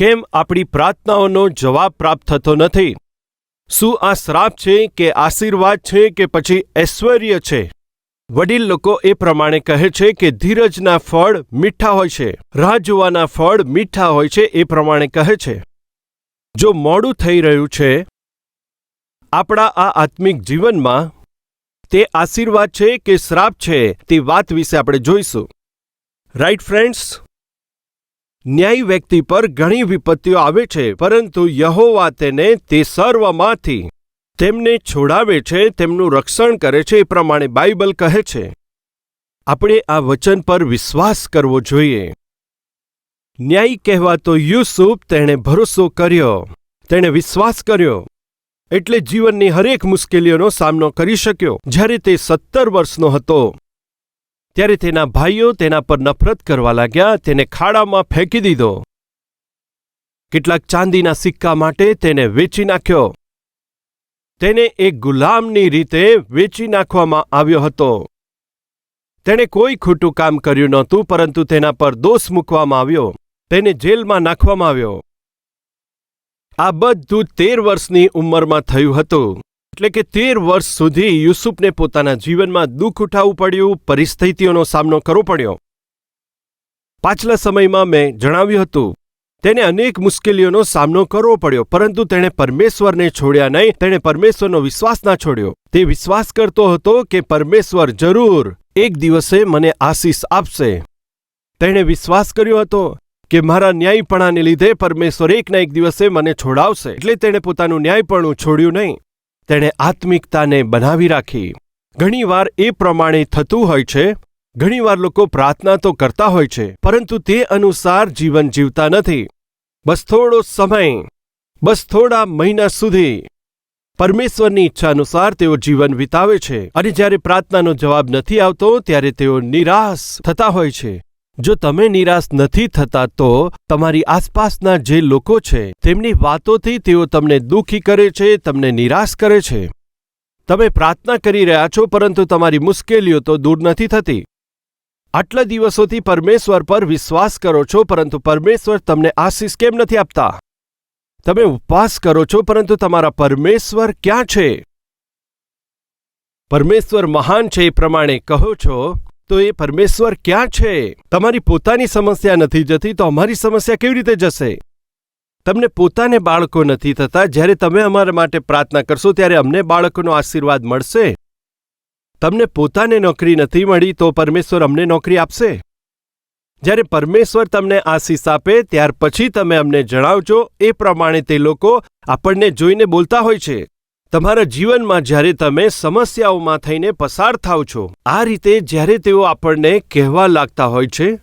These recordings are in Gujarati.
કેમ આપણી પ્રાર્થનાઓનો જવાબ પ્રાપ્ત થતો નથી? શું આ શ્રાપ છે કે આશીર્વાદ છે કે પછી ઐશ્વર્ય છે? વડીલ લોકો એ પ્રમાણે કહે છે કે ધીરજના ફળ મીઠા હોય છે, રાહ જોવાના ફળ મીઠા હોય છે એ પ્રમાણે કહે છે. જો મોડું થઈ રહ્યું છે, આપણા આ આત્મિક જીવનમાં તે આશીર્વાદ છે કે શ્રાપ છે તે વાત વિશે આપણે જોઈશું. રાઈટ ફ્રેન્ડ્સ ન્યાયી વ્યક્તિ પર ઘણી વિપત્તિઓ આવે છે, પરંતુ યહોવા તેને તે સર્વમાંથી તેમને છોડાવે છે, તેમનું રક્ષણ કરે છે, એ પ્રમાણે બાઇબલ કહે છે. આપણે આ વચન પર વિશ્વાસ કરવો જોઈએ. ન્યાયી કહેવાતો યુસુફ તેણે ભરોસો કર્યો, તેણે વિશ્વાસ કર્યો, એટલે જીવનની હરેક મુશ્કેલીઓનો સામનો કરી શક્યો. જ્યારે તે સત્તર વર્ષનો હતો ત્યારે તેના ભાઈઓ તેના પર નફરત કરવા લાગ્યા, તેને ખાડામાં ફેંકી દીધો. કેટલાક ચાંદીના સિક્કા માટે તેને વેચી નાખ્યો. તેને એક ગુલામની રીતે વેચી નાખવામાં આવ્યો હતો. તેણે કોઈ ખોટું કામ કર્યું નહોતું, પરંતુ તેના પર દોષ મૂકવામાં આવ્યો. તેને જેલમાં નાખવામાં આવ્યો. આ બધું તેર વર્ષની ઉંમરમાં થયું હતું. એટલે કે તેર વર્ષ સુધી યુસુફને પોતાના જીવનમાં દુઃખ ઉઠાવવું પડ્યું, પરિસ્થિતિઓનો સામનો કરવો પડ્યો. પાછલા સમયમાં મેં જણાવ્યું હતું તેને અનેક મુશ્કેલીઓનો સામનો કરવો પડ્યો, પરંતુ તેણે પરમેશ્વરને છોડ્યા નહીં, તેણે પરમેશ્વરનો વિશ્વાસ ના છોડ્યો. તે વિશ્વાસ કરતો હતો કે પરમેશ્વર જરૂર એક દિવસે મને આશીષ આપશે. તેણે વિશ્વાસ કર્યો હતો કે મારા ન્યાયપણાને લીધે પરમેશ્વર એકના એક દિવસે મને છોડાવશે. એટલે તેણે પોતાનું ન્યાયપણું છોડ્યું નહીં. તેણે આત્મિકતાને બનાવી રાખી. ઘણીવાર એ પ્રમાણે થતું હોય છે, ઘણીવાર લોકો પ્રાર્થના તો કરતા હોય છે, પરંતુ તે અનુસાર જીવન જીવતા નથી. બસ થોડો સમય, બસ થોડા મહિના સુધી. પરમેશ્વરની ઈચ્છા અનુસાર તેઓ જીવન વિતાવે છે, અને જ્યારે પ્રાર્થનાનો જવાબ નથી આવતો, ત્યારે તેઓ નિરાશ થતા હોય છે. જો તમે નિરાશ નથી થતા તો તમારી આસપાસના જે લોકો છે, તેમની વાતોથી તેઓ તમને દુઃખી કરે છે, તમને નિરાશ કરે છે. તમે પ્રાર્થના કરી રહ્યા છો, પરંતુ તમારી મુશ્કેલીઓ તો દૂર નથી થતી. આટલા દિવસોથી પરમેશ્વર પર વિશ્વાસ કરો છો, પરંતુ પરમેશ્વર તમને આશીષ કેમ નથી આપતા? તમે ઉપવાસ કરો છો, પરંતુ તમારા પરમેશ્વર ક્યાં છે? પરમેશ્વર મહાન છે, એ પ્રમાણે કહો છો તો એ પરમેશ્વર ક્યાં છે? તમારી પોતાની સમસ્યા નથી જતી તો અમારી સમસ્યા કેવી રીતે જશે? તમને પોતાને બાળકો નથી થતા. જ્યારે તમે અમારા માટે પ્રાર્થના કરશો, ત્યારે અમને બાળકોનો આશીર્વાદ મળશે. તમને પોતાને નોકરી નથી મળી તો પરમેશ્વર અમને નોકરી આપશે. જ્યારે પરમેશ્વર તમને આશીષ આપે, ત્યાર પછી તમે અમને જણાવજો. એ પ્રમાણે તે લોકો આપણને જોઈને બોલતા હોય છે. તમારા જીવનમાં જ્યારે તમે સમસ્યાઓમાં થઈને પસાર થાવ છો, આ રીતે જ્યારે તેઓ આપણને કહેવા લાગતા હોય છે,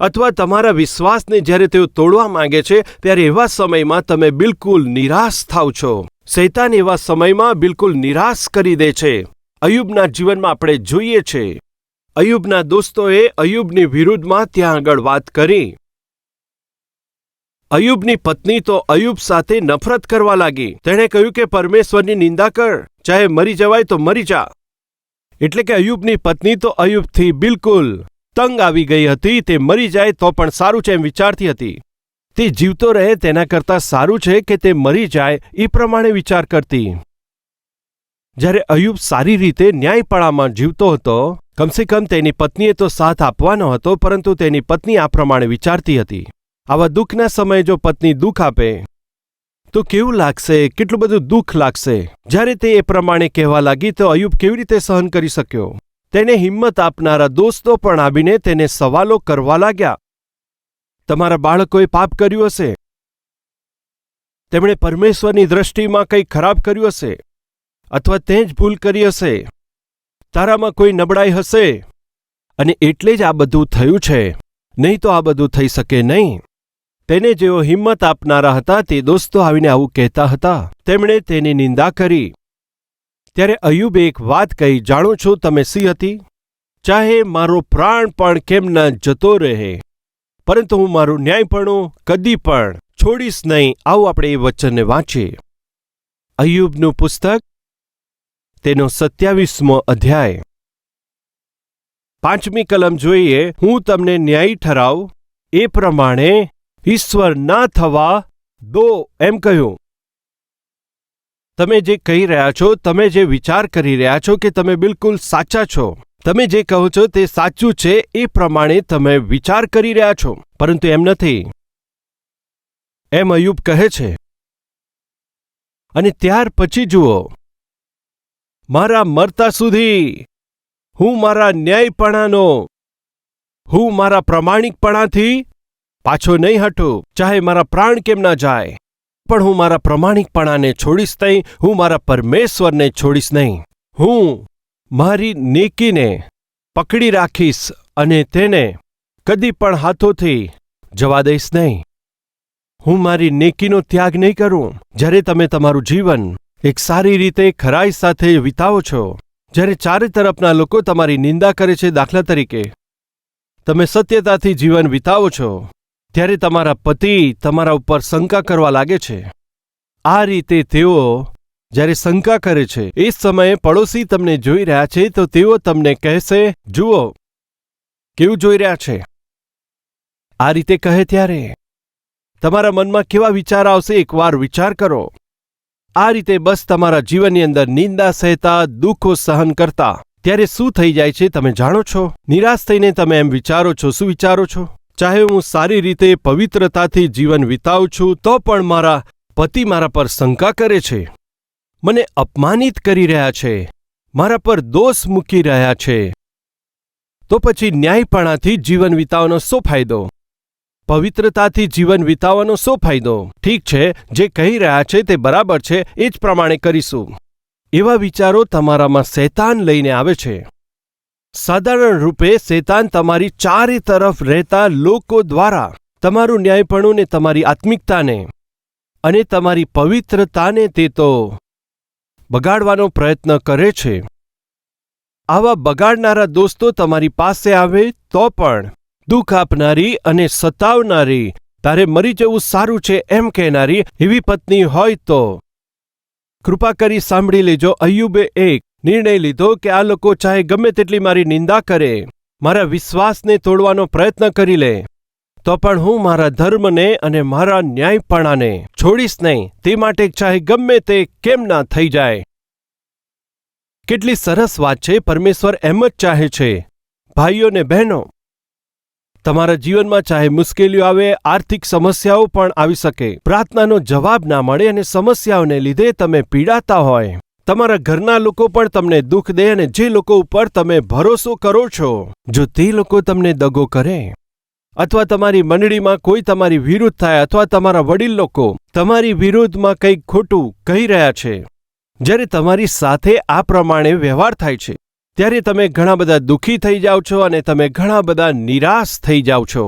અથવા તમારા વિશ્વાસને જ્યારે તેઓ તોડવા માંગે છે, ત્યારે એવા સમયમાં તમે બિલકુલ નિરાશ થાવ છો. શૈતાન એવા સમયમાં બિલકુલ નિરાશ કરી દે છે. અયુબના જીવનમાં આપણે જોઈએ છે. અયુબના દોસ્તોએ અયુબની વિરુદ્ધમાં ત્યાં આગળ વાત કરી. અયુબની પત્ની તો અયુબ સાથે નફરત કરવા લાગી. તેણે કહ્યું કે પરમેશ્વરની નિંદા કર. ચાહે મરી જવાય તો મરી જા. એટલે કે અયુબની પત્ની તો અયુબથી બિલકુલ તંગ આવી ગઈ હતી. તે મરી જાય તો પણ સારું છે એમ વિચારતી હતી. તે જીવતો રહે તેના કરતાં સારું છે કે તે મરી જાય એ પ્રમાણે વિચાર કરતી. જ્યારે અયુબ સારી રીતે ન્યાયપણામાં જીવતો હતો કમસે કમ તેની પત્નીએ તો સાથ આપવાનો હતો, પરંતુ તેની પત્ની આ પ્રમાણે વિચારતી હતી. આવા દુઃખના સમયે જો પત્ની દુઃખ આપે, તો કેવું લાગશે? કેટલું બધું દુઃખ લાગશે? જ્યારે તે એ પ્રમાણે કહેવા લાગી, તો અયુબ કેવી રીતે સહન કરી શક્યો? તેને હિંમત આપનારા દોસ્તો પણ આવીને તેને સવાલો કરવા લાગ્યા. તમારા બાળકોએ પાપ કર્યું હશે? તેમણે પરમેશ્વરની દ્રષ્ટિમાં કંઈ ખરાબ કર્યું હશે? અથવા તે જ ભૂલ કરી હશે? તારામાં કોઈ નબળાઈ હશે? અને એટલે જ આ બધું થયું છે? નહીં તો આ બધું થઈ શકે નહીં. તેને જેઓ હિંમત આપનારા હતા તે દોસ્તો આવીને આવું કહેતા હતા. તેમણે તેની નિંદા કરી. ત્યારે અયુબે એક વાત કહી, જાણો છો તમે સી હતી? ચાહે મારો પ્રાણ પણ કેમ ન જતો રહે? પરંતુ હું મારું ન્યાયપણું કદી પણ છોડીશ નહીં. આવું આપણે એ વચનને વાંચીએ. અયુબનું પુસ્તક તેનો સત્યાવીસમો અધ્યાય. પાંચમી કલમ જોઈએ, હું તમને ન્યાયી ઠરાવ, એ પ્રમાણે ઈશ્વર ના થવા દો એમ કહ્યું. તમે જે કહી રહ્યા છો, તમે જે વિચાર કરી રહ્યા છો કે તમે બિલકુલ સાચા છો, તમે જે કહો છો તે સાચું છે એ પ્રમાણે તમે વિચાર કરી રહ્યા છો, પરંતુ એમ નથી. એમ અયુબ કહે છે. અને ત્યાર પછી જુઓ. મારા મરતા સુધી હું મારા ન્યાયપણાનો, હું મારા પ્રમાણિકપણાથી પાછો નહીં હટું, ચાહે મારા પ્રાણ કેમ ના જાય. પણ હું મારા પ્રમાણિકપણાને છોડીશ નહીં, હું મારા પરમેશ્વરને છોડીશ નહીં. હું મારી નેકીને પકડી રાખીશ અને તેને કદી પણ હાથોથી જવા દઈશ નહીં. હું મારી નેકીનો ત્યાગ નહીં કરું. જ્યારે તમે તમારું જીવન એક સારી રીતે ખરાઈ સાથે વિતાવો છો, જ્યારે ચારે તરફના લોકો તમારી નિંદા કરે છે દાખલા તરીકે, તમે સત્યતાથી જીવન વિતાવો છો ત્યારે તમારા પતિ તમારા ઉપર શંકા કરવા લાગે છે. આ રીતે તેઓ જ્યારે શંકા કરે છે, એ સમયે પડોશી તમને જોઈ રહ્યા છે, તો તેઓ તમને કહેશે, જુઓ, કેવું જોઈ રહ્યા છે. આ રીતે કહે ત્યારે તમારા મનમાં કેવા વિચાર આવશે, એકવાર વિચાર કરો. આ રીતે બસ તમારા જીવનની અંદર નિંદા, સહેતા, દુઃખો સહન કરતા. ત્યારે શું થઈ જાય છે, તમે જાણો છો? નિરાશ થઈને તમે એમ વિચારો છો, શું વિચારો છો? ચાહે હું સારી રીતે પવિત્રતાથી જીવન વિતાવું છું, તો પણ મારા પતિ મારા પર શંકા કરે છે. મને અપમાનિત કરી રહ્યા છે. મારા પર દોષ મૂકી રહ્યા છે. તો પછી ન્યાયપણાથી જીવન વિતાવવાનો શું ફાયદો? પવિત્રતાથી જીવન વિતાવવાનો શું ફાયદો? ઠીક છે, જે કહી રહ્યા છે તે બરાબર છે, એ જ પ્રમાણે કરીશું. એવા વિચારો તમારામાં શૈતાન લઈને આવે છે. સાધારણ રૂપે શેતાન તમારી ચારે તરફ રહેતા લોકો દ્વારા તમારું ન્યાયપણું ને તમારી આત્મિકતાને અને તમારી પવિત્રતાને તે તો બગાડવાનો પ્રયત્ન કરે છે. આવા બગાડનારા દોસ્તો તમારી પાસે આવે તો પણ દુઃખ આપનારી અને સતાવનારી, તારે મરી જવું સારું છે એમ કહેનારી એવી પત્ની હોય તો કૃપા કરી સાંભળી લેજો. અયુબે એક નિર્ણય લીધો કે આ લોકો ચાહે ગમે તેટલી મારી નિંદા કરે, મારા વિશ્વાસને તોડવાનો પ્રયત્ન કરી લે. તો પણ હું મારા ધર્મને અને મારા ન્યાયપણાને છોડીશ નહીં, તે માટે ચાહે ગમે તે કેમ ના થઈ જાય. કેટલી સરસ વાત છે, પરમેશ્વર એમ જ ચાહે છે. ભાઈઓ ને બહેનો, તમારા જીવનમાં ચાહે મુશ્કેલીઓ આવે, આર્થિક સમસ્યાઓ પણ આવી શકે. પ્રાર્થનાનો જવાબ ના મળે અને સમસ્યાઓને લીધે તમે પીડાતા હોય. તમારા ઘરના લોકો પણ તમને દુઃખ દે અને જે લોકો ઉપર તમે ભરોસો કરો છો, જો તે લોકો તમને દગો કરે, અથવા તમારી મંડળીમાં કોઈ તમારી વિરુદ્ધ થાય, અથવા તમારા વડીલ લોકો તમારી વિરુદ્ધમાં કંઈક ખોટું કહી રહ્યા છે, જ્યારે તમારી સાથે આ પ્રમાણે વ્યવહાર થાય છે, ત્યારે તમે ઘણા બધા દુઃખી થઈ જાઓ છો અને તમે ઘણા બધા નિરાશ થઈ જાઓ છો.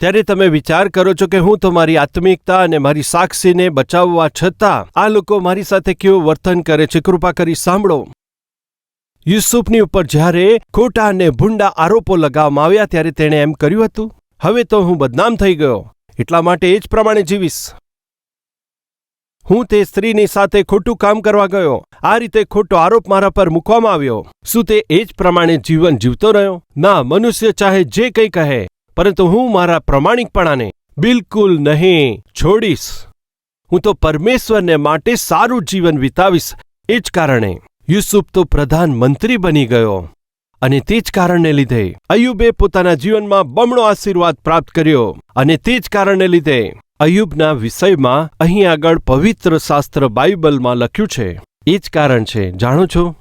ત્યારે તમે વિચાર કરો છો કે હું તો મારી આત્મિકતા અને મારી સાક્ષીને બચાવવા છતાં આ લોકો મારી સાથે કેવું વર્તન કરે છે, કૃપા કરી સાંભળો. યુસુફની ઉપર જ્યારે ખોટા અને ભૂંડા આરોપો લગાવવામાં આવ્યા, ત્યારે તેણે એમ કર્યું હતું, હવે તો હું બદનામ થઈ ગયો, એટલા માટે એ જ પ્રમાણે જીવીશ. હું તે સ્ત્રીની સાથે ખોટું કામ કરવા ગયો, આ રીતે ખોટો આરોપ મારા પર મૂકવામાં આવ્યો. શું તે એ જ પ્રમાણે જીવન જીવતો રહ્યો? ના, મનુષ્ય ચાહે જે કંઈ કહે પરંતુ હું મારા પ્રમાણિકપણાને બિલકુલ નહીં છોડીશ. હું તો પરમેશ્વરને માટે સારું જીવન વિતાવીશ. એ જ કારણે યુસુફ તો પ્રધાનમંત્રી બની ગયો અને તે જ કારણને લીધે અયુબે પોતાના જીવનમાં બમણો આશીર્વાદ પ્રાપ્ત કર્યો અને તે જ કારણને લીધે અયુબના વિષયમાં અહીં આગળ પવિત્ર શાસ્ત્ર બાઇબલમાં લખ્યું છે. એ જ કારણ છે. જાણો છો?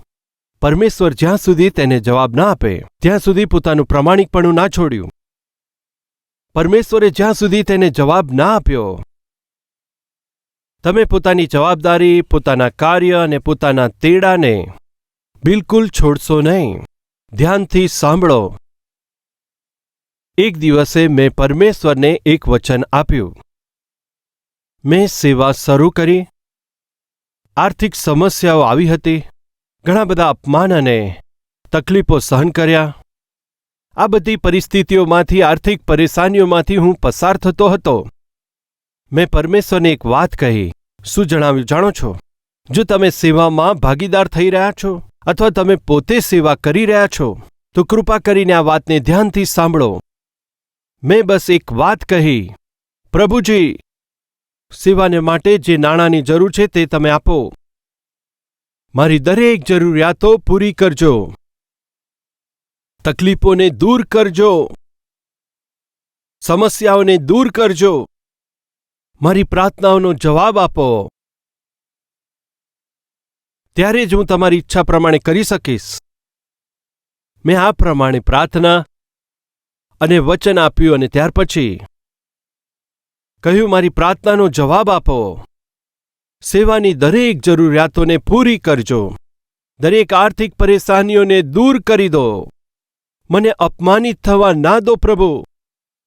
પરમેશ્વર જ્યાં સુધી તેને જવાબ ના આપે, ત્યાં સુધી પોતાનું પ્રમાણિકપણું ના છોડ્યું. પરમેશ્વરે જ્યાં સુધી તેને જવાબ ના આપ્યો, તમે પોતાની જવાબદારી, પોતાના કાર્ય અને પોતાના તેડાને બિલકુલ છોડશો નહીં. ધ્યાનથી સાંભળો. એક દિવસે મેં પરમેશ્વરને એક વચન આપ્યું. મેં સેવા શરૂ કરી. આર્થિક સમસ્યાઓ આવી હતી. ઘણા બધા અપમાન અને તકલીફો સહન કર્યા. આ બધી પરિસ્થિતિઓમાંથી, આર્થિક પરેશાનીઓમાંથી હું પસાર થતો હતો. મેં પરમેશ્વરને એક વાત કહી. શું જણાવ્યું, જાણો છો? જો તમે સેવામાં ભાગીદાર થઈ રહ્યા છો, અથવા તમે પોતે સેવા કરી રહ્યા છો, તો કૃપા કરીને આ વાતને ધ્યાનથી સાંભળો. મેં બસ એક વાત કહી. પ્રભુજી, સેવાને માટે જે નાણાંની જરૂર છે તે તમે આપો. મારી દરેક જરૂરિયાતો પૂરી કરજો. તકલીફોને દૂર કરજો. સમસ્યાઓને દૂર કરજો. મારી પ્રાર્થનાઓનો જવાબ આપો. ત્યારે જ હું તમારી ઈચ્છા પ્રમાણે કરી શકીશ. મેં આ પ્રમાણે પ્રાર્થના અને વચન આપ્યું અને ત્યાર પછી કહ્યું, મારી પ્રાર્થનાનો જવાબ આપો. સેવાની દરેક જરૂરિયાતોને પૂરી કરજો. દરેક આર્થિક પરેશાનીઓને દૂર કરી દો. મને અપમાનિત થવા ના દો પ્રભુ,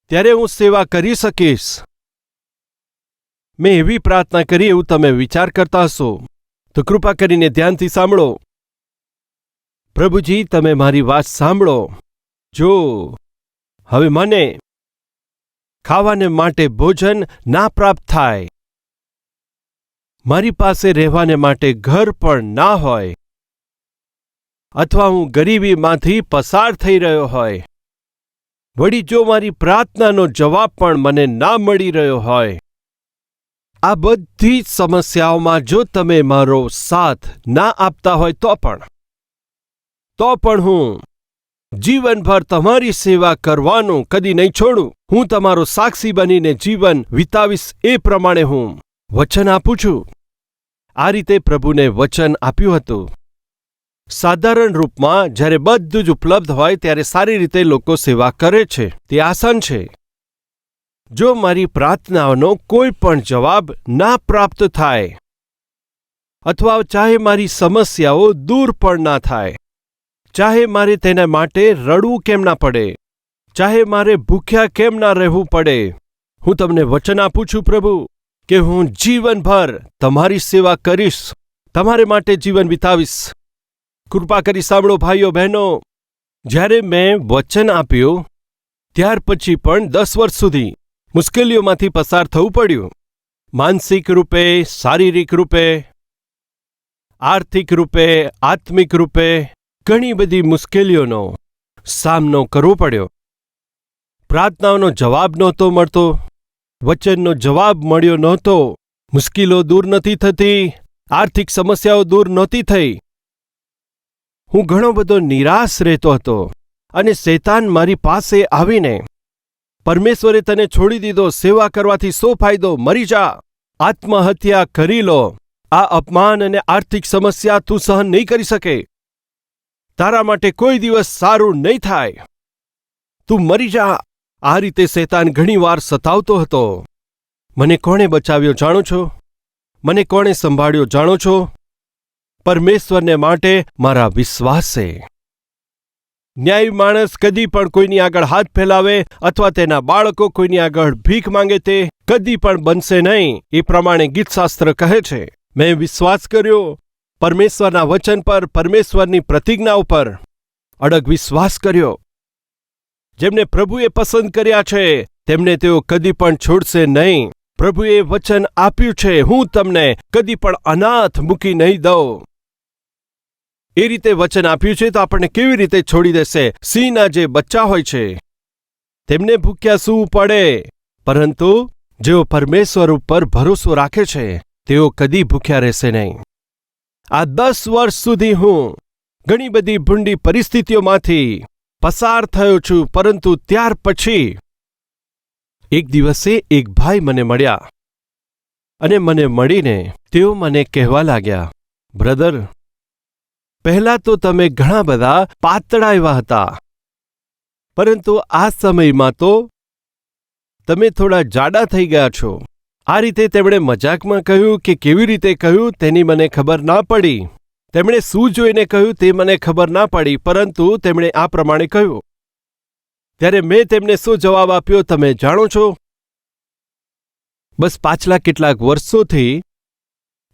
ત્યારે હું સેવા કરી શકીશ. મેં એવી પ્રાર્થના કરી એવું તમે વિચાર કરતા હશો, તો કૃપા કરીને ધ્યાનથી સાંભળો. પ્રભુજી, તમે મારી વાત સાંભળો. જો, હવે મને ખાવાને માટે ભોજન ના પ્રાપ્ત થાય. મારી પાસે રહેવાને માટે ઘર પણ ના હોય. અથવા હું ગરીબીમાંથી પસાર થઈ રહ્યો હોય? વળી જો મારી પ્રાર્થનાનો જવાબ પણ મને ના મળી રહ્યો હોય? આ બધી સમસ્યાઓમાં જો તમે મારો સાથ ના આપતા હોય તો પણ. તો પણ હું જીવનભર તમારી સેવા કરવાનું કદી નહીં છોડું. હું તમારો સાક્ષી બનીને જીવન વિતાવીશ એ પ્રમાણે હું વચન આપું છું. આ રીતે પ્રભુને વચન આપ્યું હતું. સાધારણ રૂપમાં જ્યારે બધું જ ઉપલબ્ધ હોય ત્યારે સારી રીતે લોકો સેવા કરે છે. તે આસાન છે. જો મારી પ્રાર્થનાઓનો કોઈ પણ જવાબ ના પ્રાપ્ત થાય અથવા ચાહે મારી સમસ્યાઓ દૂર પણ ના થાય, ચાહે મારે તેના માટે રડવું કેમ ના પડે, ચાહે મારે ભૂખ્યા કેમ ના રહેવું પડે, હું તમને વચન આપું છું પ્રભુ કે હું જીવનભર તમારી સેવા કરીશ, તમારે માટે જીવન વિતાવીશ. કૃપા કરી સાંભળો, ભાઈઓ, બહેનો. જ્યારે મેં વચન આપ્યું, ત્યાર પછી પણ દસ વર્ષ સુધી મુશ્કેલીઓમાંથી પસાર થવું પડ્યું. માનસિક રૂપે, શારીરિક રૂપે, આર્થિક રૂપે, આત્મિક રૂપે ઘણી બધી મુશ્કેલીઓનો સામનો કરવો પડ્યો. પ્રાર્થનાઓનો જવાબ નહોતો મળતો, વચનનો જવાબ મળ્યો નહોતો. મુશ્કેલો દૂર નથી થતી, આર્થિક સમસ્યાઓ દૂર નહોતી થઈ. હું ઘણો બધો નિરાશ રહેતો હતો અને શૈતાન મારી પાસે આવીને પરમેશ્વરે તને છોડી દીધો, સેવા કરવાથી શો ફાયદો, મરી જા, આત્મહત્યા કરી લો, આ અપમાન અને આર્થિક સમસ્યા તું સહન નહીં કરી શકે. તારા માટે કોઈ દિવસ સારું નહીં થાય. તું મરી જા. આ રીતે શૈતાન ઘણીવાર સતાવતો હતો. મને કોણે બચાવ્યો જાણો છો? મને કોણે સંભાળ્યો જાણો છો? પરમેશ્વરને માટે મારા વિશ્વાસે. ન્યાય માણસ કદી પણ કોઈની આગળ હાથ ફેલાવે અથવા તેના બાળકો કોઈની આગળ ભીખ માંગે તે કદી પણ બનશે નહીં. એ પ્રમાણે ગીતશાસ્ત્ર કહે છે, મેં વિશ્વાસ કર્યો, પરમેશ્વરના વચન પર પરમેશ્વરની પ્રતિજ્ઞા ઉપર અડગ વિશ્વાસ કર્યો. જેમને પ્રભુએ પસંદ કર્યા છે, તેમને તેઓ કદી પણ છોડશે નહીં. પ્રભુએ વચન આપ્યું છે, હું તમને કદી પણ અનાથ મૂકી નહીં દઉં. એ રીતે વચન આપ્યું છે, તો આપણને કેવી રીતે છોડી દેશે? સિંહના જે બચ્ચા હોય છે, તેમને ભૂખ્યા સૂવું પડે? પરંતુ જેઓ પરમેશ્વર ઉપર ભરોસો રાખે છે, તેઓ કદી ભૂખ્યા રહેશે નહીં. આ દસ વર્ષ સુધી હું ઘણી બધી ભૂંડી પરિસ્થિતિઓમાંથી પસાર થયો છું, પરંતુ ત્યાર પછી એક દિવસે એક ભાઈ મને મળ્યા. અને મને મળીને તેઓ મને કહેવા લાગ્યા, બ્રધર પહેલા તો તમે ઘણા બધા પાતળા એવા હતા. પરંતુ આ સમયમાં તો તમે થોડા જાડા થઈ ગયા છો. આ રીતે તેમણે મજાકમાં કહ્યું કે કેવી રીતે કહ્યું તેની મને ખબર ના પડી. તેમણે શું જોઈને કહ્યું તે મને ખબર ના પડી, પરંતુ તેમણે આ પ્રમાણે કહ્યું. ત્યારે મેં તેમને શું જવાબ આપ્યો તમે જાણો છો? બસ પાછલા કેટલાક વર્ષોથી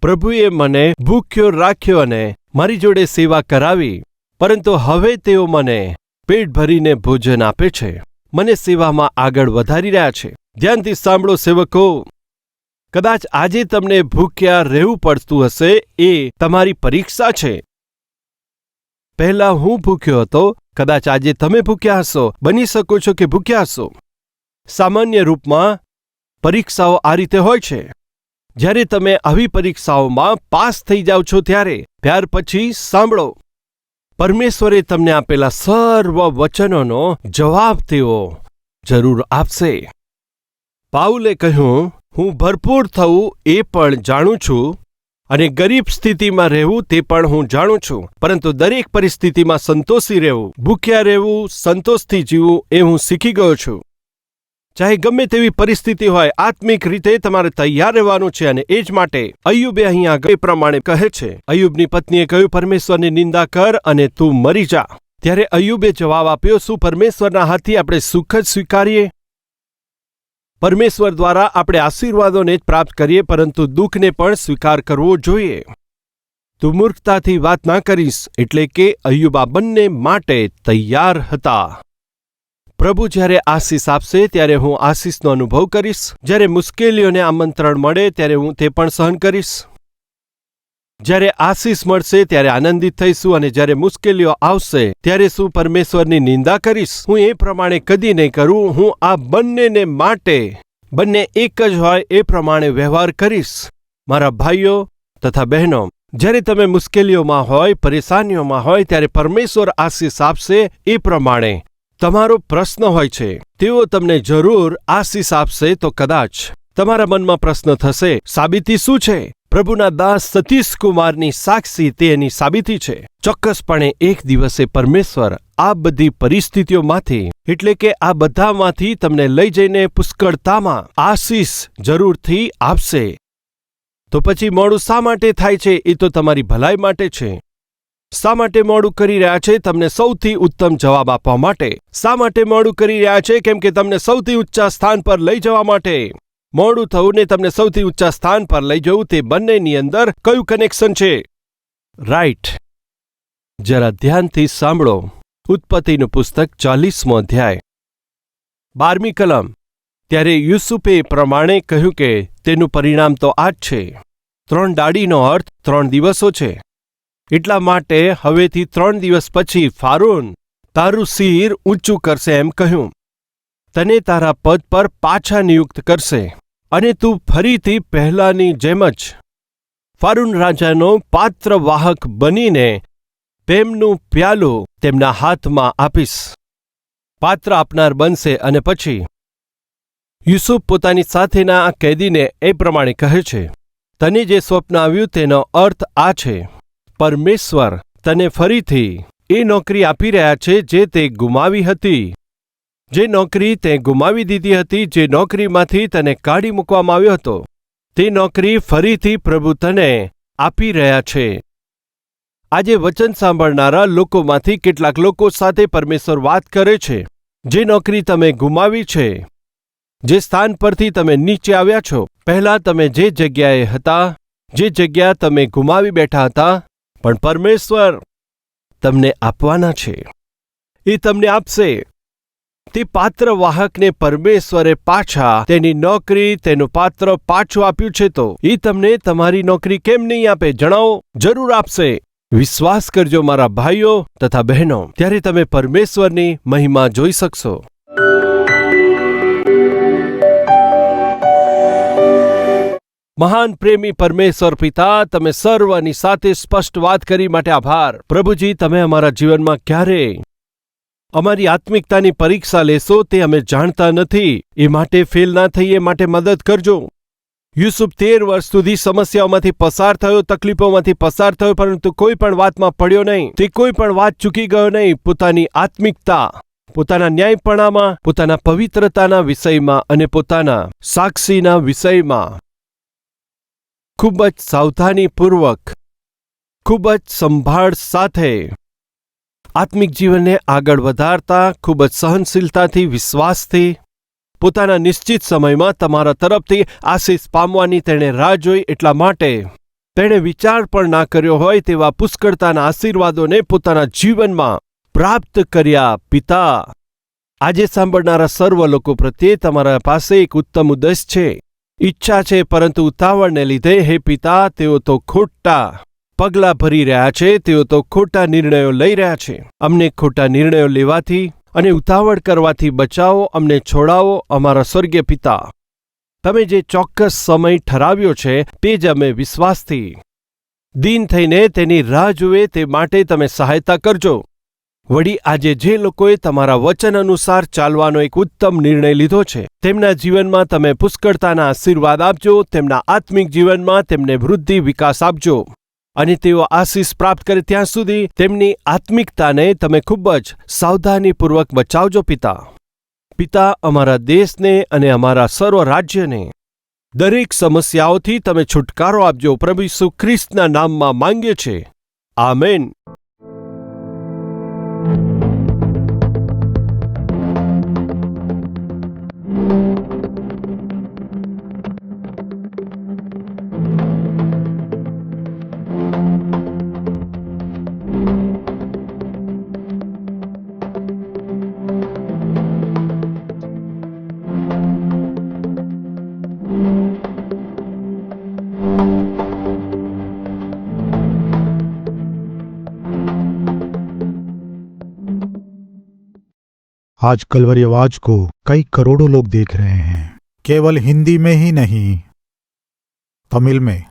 પ્રભુએ મને ભૂખ્યો રાખ્યો અને મારી જોડે સેવા કરાવી, પરંતુ હવે તેઓ મને પેટ ભરીને ભોજન આપે છે. મને સેવામાં આગળ વધારી રહ્યા છે. ધ્યાનથી સાંભળો સેવકો, કદાચ આજે તમને ભૂખ્યા રહેવું પડતું હશે એ તમારી પરીક્ષા છે. પહેલા હું ભૂખ્યો હતો, કદાચ આજે તમે ભૂખ્યા હશો, બની શકો છો કે ભૂખ્યા હશો. સામાન્ય રૂપમાં, પરીક્ષાઓ આ રીતે હોય છે. જ્યારે તમે આવી પરીક્ષાઓમાં પાસ થઈ જાઓ છો ત્યારે ત્યાર પછી સાંભળો. પરમેશ્વરે તમને આપેલા સર્વ વચનોનો જવાબ તેઓ જરૂર આપશે. પાઉલે કહ્યું, હું ભરપૂર થવું એ પણ જાણું છું અને ગરીબ સ્થિતિમાં રહેવું તે પણ હું જાણું છું. પરંતુ દરેક પરિસ્થિતિમાં સંતોષી રહેવું, ભૂખ્યા રહેવું, સંતોષથી જીવવું એ હું શીખી ગયો છું. ચાહે ગમે તેવી પરિસ્થિતિ હોય, આત્મિક રીતે તમારે તૈયાર રહેવાનું છે અને એ જ માટે અયુબે અહીંયા આગળ પ્રમાણે કહે છે, અયુબની પત્નીએ કહ્યું, પરમેશ્વરની નિંદા કર અને તું મરી જા. ત્યારે અયુબે જવાબ આપ્યો, શું પરમેશ્વરના હાથથી આપણે સુખ જ સ્વીકારીએ? પરમેશ્વર દ્વારા આપણે આશીર્વાદોને જ પ્રાપ્ત કરીએ, પરંતુ દુઃખને પણ સ્વીકાર કરવો જોઈએ. તું મૂર્ખતાથી વાત ના કરીશ, એટલે કે અયુબા બંને માટે તૈયાર હતા. પ્રભુ જ્યારે આશીષ આપશે, ત્યારે હું આશીષનો અનુભવ કરીશ. જ્યારે મુશ્કેલીઓને આમંત્રણ મળે, ત્યારે હું તે પણ સહન કરીશ. જ્યારે આશીષ મળશે, ત્યારે આનંદિત થઈશું અને જ્યારે મુશ્કેલીઓ આવશે, ત્યારે શું પરમેશ્વરની નિંદા કરીશ? હું એ પ્રમાણે કદી નહીં કરું. હું આ બંનેને માટે, બંને એક જ હોય એ પ્રમાણે વ્યવહાર કરીશ. મારા ભાઈઓ તથા બહેનો, જ્યારે તમે મુશ્કેલીઓમાં હોય, પરેશાનીઓમાં હોય, ત્યારે પરમેશ્વર આશીષ આપશે એ પ્રમાણે. તમારો પ્રશ્ન હોય છે, તેઓ તમને જરૂર આશીષ આપશે તો કદાચ તમારા મનમાં પ્રશ્ન થશે, સાબિતી શું છે? પ્રભુના દાસ સતીશ કુમારની સાક્ષી તે એની સાબિતી છે. ચોક્કસપણે એક દિવસે પરમેશ્વર આ બધી પરિસ્થિતિઓમાંથી, એટલે કે આ બધામાંથી તમને લઈ જઈને પુષ્કળતામાં આશીષ જરૂરથી આપશે. તો પછી મોડું શા માટે થાય છે? એ તો તમારી ભલાઈ માટે છે. શા માટે મોડું કરી રહ્યા છે? તમને સૌથી ઉત્તમ જવાબ આપવા માટે. શા માટે મોડું કરી રહ્યા છે? કેમ કે તમને સૌથી ઊંચા સ્થાન પર લઈ જવા માટે. મોડું થવું ને તમને સૌથી ઊંચા સ્થાન પર લઈ જવું તે બંનેની અંદર કયું કનેક્શન છે? રાઈટ જરા ધ્યાનથી સાંભળો. ઉત્પત્તિનું પુસ્તક ચાલીસમો અધ્યાય. બારમી કલમ. ત્યારે યુસુફે પ્રમાણે કહ્યું કે, તેનું પરિણામ તો આ જ છે. ત્રણ દાડીનો અર્થ ત્રણ દિવસો છે. એટલા માટે હવેથી ત્રણ દિવસ પછી ફારૂન તારું શિર ઊંચું કરશે એમ કહ્યું. તને તારા પદ પર પાછા નિયુક્ત કરશે અને તું ફરીથી પહેલાની જેમ જ ફારૂન રાજાનો પાત્રવાહક બનીને તેમનું પ્યાલું તેમના હાથમાં આપીશ. પાત્ર આપનાર બનશે અને પછી યુસુફ પોતાની સાથેના આ કેદીને એ પ્રમાણે કહે છે, તને જે સ્વપ્ન આવ્યું તેનો અર્થ આ છે. પરમેશ્વર તને ફરીથી એ નોકરી આપી રહ્યા છે જે તે ગુમાવી હતી. જે નોકરી તે ગુમાવી દીધી હતી જે નોકરીમાંથી તને કાઢી મૂકવામાં આવ્યો હતો. તે નોકરી ફરીથી પ્રભુ તને આપી રહ્યા છે. આજે વચન સાંભળનારા લોકોમાંથી કેટલાક લોકો સાથે પરમેશ્વર વાત કરે છે. જે નોકરી તમે ગુમાવી છે, જે સ્થાન પરથી તમે નીચે આવ્યા છો. પહેલાં તમે જે જગ્યાએ હતા, જે જગ્યા તમે ગુમાવી બેઠા હતા પણ પરમેશ્વર તમને આપવાના છે. એ તમને આપશે. તે પાત્ર વાહકને પરમેશ્વરે પાછા તેની નોકરી, તેનું પાત્ર પાછું આપ્યું છે તો એ તમને તમારી નોકરી કેમ નહીં આપે જણાવો, જરૂર આપશે. વિશ્વાસ કરજો મારા ભાઈઓ તથા બહેનો, ત્યારે તમે પરમેશ્વરની મહિમા જોઈ શકશો. મહાન પ્રેમી પરમેશ્વર પિતા, તમે સર્વની સાથે સ્પષ્ટ વાત કરી માટે આભાર. પ્રભુજી, તમે અમારા જીવનમાં ક્યારે અમારી આત્મિકતાની પરીક્ષા લેશો તે અમે જાણતા નથી. એ માટે ફેલ ના થઈએ માટે મદદ કરજો. યુસુફ તેર વર્ષ સુધી સમસ્યાઓમાંથી પસાર થયો, તકલીફોમાંથી પસાર થયો, પરંતુ કોઈ પણ વાતમાં પડ્યો નહીં. તે કોઈ પણ વાત ચૂકી ગયો નહીં. પોતાની આત્મિકતા, પોતાના ન્યાયપણામાં, પોતાના પવિત્રતાના વિષયમાં અને પોતાના સાક્ષીના વિષયમાં ખૂબ જ સાવધાનીપૂર્વક, ખૂબ જ સંભાળ સાથે આત્મિક જીવનને આગળ વધારતા, ખૂબ જ સહનશીલતાથી, વિશ્વાસથી, પોતાના નિશ્ચિત સમયમાં તમારા તરફથી આશીષ પામવાની તેણે રાહ જોઈ એટલા માટે તેણે વિચાર પણ ના કર્યો હોય તેવા પુષ્કળતાના આશીર્વાદોને પોતાના જીવનમાં પ્રાપ્ત કર્યા પિતા. આજે સાંભળનારા સર્વ લોકો પ્રત્યે તમારા પાસે એક ઉત્તમ ઉદ્દેશ છે. ઈચ્છા છે, પરંતુ ઉતાવળને લીધે હે પિતા, તેઓ તો ખોટા પગલાં ભરી રહ્યા છે, તેઓ તો ખોટા નિર્ણયો લઈ રહ્યા છે. અમને ખોટા નિર્ણયો લેવાથી અને ઉતાવળ કરવાથી બચાવો, અમને છોડાવો, અમારા સ્વર્ગીય પિતા. તમે જે ચોક્કસ સમય ઠરાવ્યો છે, તે જ અમે વિશ્વાસથી. દીન થઈને તેની રાહ જુએ, તે માટે તમે સહાયતા કરજો. વળી આજે જે લોકોએ તમારા વચન અનુસાર ચાલવાનો એક ઉત્તમ નિર્ણય લીધો છે, તેમના જીવનમાં તમે પુષ્કળતાના આશીર્વાદ આપજો, તેમના આત્મિક જીવનમાં તેમને વૃદ્ધિ વિકાસ આપજો. અને તેઓ આશીષ પ્રાપ્ત કરે ત્યાં સુધી તેમની આત્મિકતાને તમે ખૂબ જ સાવધાનીપૂર્વક બચાવજો, પિતા. પિતા અમારા દેશને અને અમારા સર્વ રાજ્યને. દરેક સમસ્યાઓથી તમે છુટકારો આપજો, પ્રભુ ખ્રિસ્તના નામમાં માંગીએ છે આમેન. आज कलवरी आवाज़ को कई करोड़ों लोग देख रहे हैं। केवल हिंदी में ही नहीं, तमिल में,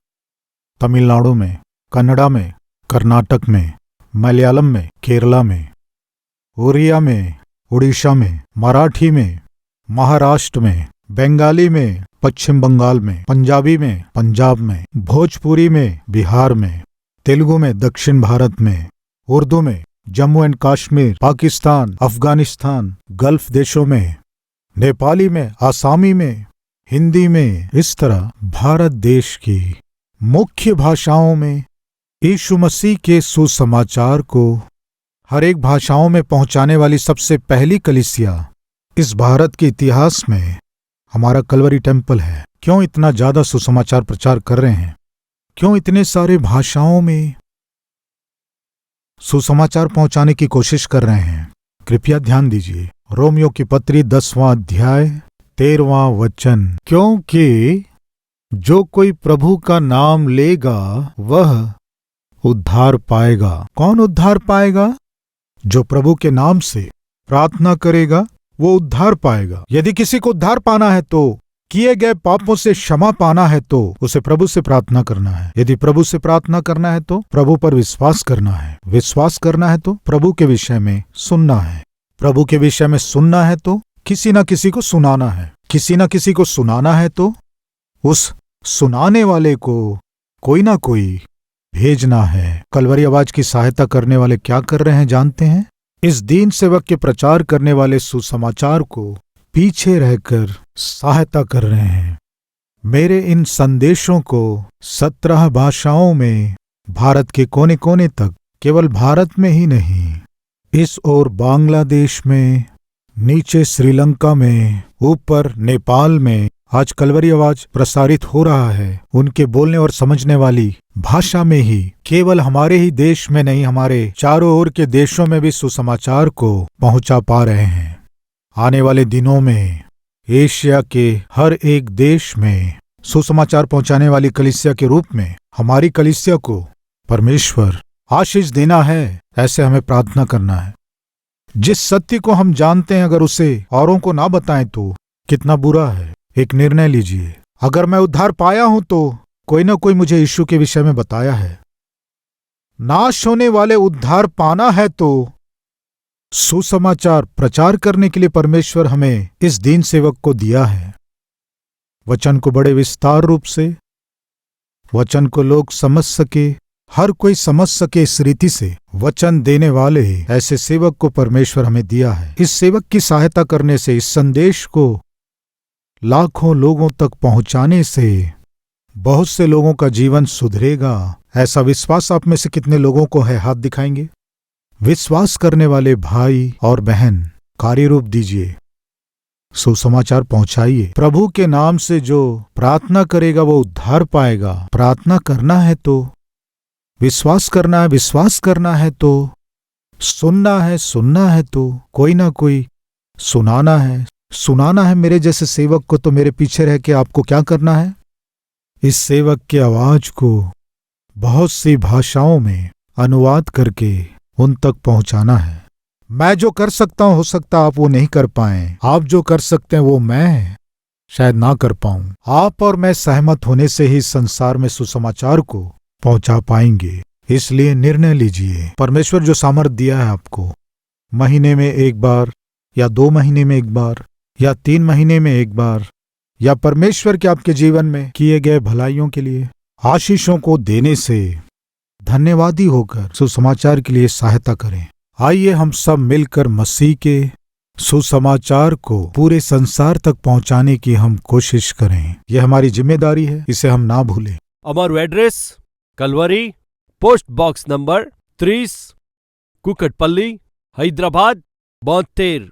तमिलनाडु में, कन्नड़ा में, कर्नाटक में, मलयालम में, केरला में उड़िया में, उड़ीसा में, मराठी में, महाराष्ट्र में, बंगाली में, पश्चिम बंगाल में, पंजाबी में, पंजाब में, भोजपुरी में, बिहार में, तेलुगु में, दक्षिण भारत में, उर्दू में जम्मू एंड कश्मीर, पाकिस्तान, अफ़गानिस्तान, गल्फ देशों में, नेपाली में, आसामी में, हिंदी में, इस तरह भारत देश की मुख्य भाषाओं में यीशु मसीह के सुसमाचार को हर एक भाषाओं में पहुँचाने वाली सबसे पहली कलिसिया इस भारत के इतिहास में हमारा कलवरी टेंपल है। क्यों इतना ज़्यादा सुसमाचार प्रचार कर रहे हैं? क्यों इतने सारे भाषाओं में सुसमाचार पहुँचाने की कोशिश कर रहे हैं। कृपया ध्यान दीजिए। रोमियो की पत्री दसवां अध्याय तेरवा वचन। क्योंकि जो कोई प्रभु का नाम लेगा, वह उद्धार पाएगा। कौन उद्धार पाएगा? जो प्रभु के नाम से प्रार्थना करेगा, वो उद्धार पाएगा। यदि किसी को उद्धार पाना है तो किए गए पापों से क्षमा पाना है तो उसे प्रभु से प्रार्थना करना है। यदि प्रभु से प्रार्थना करना है तो प्रभु पर विश्वास करना है। विश्वास करना है तो प्रभु के विषय में सुनना है। प्रभु के विषय में सुनना है तो किसी न किसी को सुनाना है। किसी न किसी को सुनाना है तो उस सुनाने वाले को कोई ना कोई भेजना है। कलवरी आवाज़ की सहायता करने वाले क्या कर रहे हैं, जानते हैं? इस दीन सेवक के प्रचार करने वाले सुसमाचार को पीछे रहकर सहायता कर रहे हैं। मेरे इन संदेशों को सत्रह भाषाओं में भारत के कोने कोने तक केवल भारत में ही नहीं, इस ओर बांग्लादेश में, नीचे श्रीलंका में, ऊपर नेपाल में आज कलवरी आवाज़ प्रसारित हो रहा है। उनके बोलने और समझने वाली भाषा में ही केवल हमारे ही देश में नहीं, हमारे चारों ओर के देशों में भी सुसमाचार को पहुँचा पा रहे हैं। आने वाले दिनों में, एशिया के हर एक देश में, सुसमाचार पहुँचाने वाली कलिसिया के रूप में, हमारी कलिसिया को परमेश्वर आशीष देना है, ऐसे हमें प्रार्थना करना है। जिस सत्य को हम जानते हैं, अगर उसे औरों को ना बताएँ तो कितना बुरा है। एक निर्णय लीजिए। अगर मैं उद्धार पाया हूँ तो कोई ना कोई मुझे यीशु के विषय में बताया है। नाश होने वाले उद्धार पाना है तो सुसमाचार प्रचार करने के लिए परमेश्वर हमें इस दीन सेवक को दिया है। वचन को बड़े विस्तार रूप से, वचन को लोग समझ सके, हर कोई समझ सके इस रीति से वचन देने वाले ऐसे सेवक को परमेश्वर हमें दिया है। इस सेवक की सहायता करने से, इस संदेश को लाखों लोगों तक पहुँचाने से बहुत से लोगों का जीवन सुधरेगा। ऐसा विश्वास आप में से कितने लोगों को है? हाथ दिखाएँगे? विश्वास करने वाले भाई और बहन कार्य रूप दीजिए सुसमाचार पहुंचाइए। प्रभु के नाम से जो प्रार्थना करेगा, वो उद्धार पाएगा। प्रार्थना करना है तो विश्वास करना है, विश्वास करना है तो सुनना है सुनना है तो कोई ना कोई सुनाना है। सुनाना है मेरे जैसे सेवक को तो मेरे पीछे रह के आपको क्या करना है? इस सेवक की आवाज़ को बहुत सी भाषाओं में अनुवाद करके उन तक पहुंचाना है। मैं जो कर सकता हूँ, हो सकता आप वो नहीं कर पाए। आप जो कर सकते हैं, वो मैं शायद ना कर पाऊँ। आप और मैं सहमत होने से ही संसार में सुसमाचार को पहुँचा पाएँगे। इसलिए निर्णय लीजिए। परमेश्वर जो सामर्थ्य दिया है आपको, महीने में एक बार, या दो महीने में एक बार, या तीन महीने में एक बार, या परमेश्वर के आपके जीवन में किए गए भलाइयों के लिए, आशीषों को देने से धन्यवादी होकर सुसमाचार के लिए सहायता करें। आइए हम सब मिलकर मसीह के सुसमाचार को पूरे संसार तक पहुँचाने की हम कोशिश करें। यह हमारी ज़िम्मेदारी है, इसे हम ना भूलें। अमर address, Calvary, post box number तीस, कुकटपल्ली, हैदराबाद बहत्तेर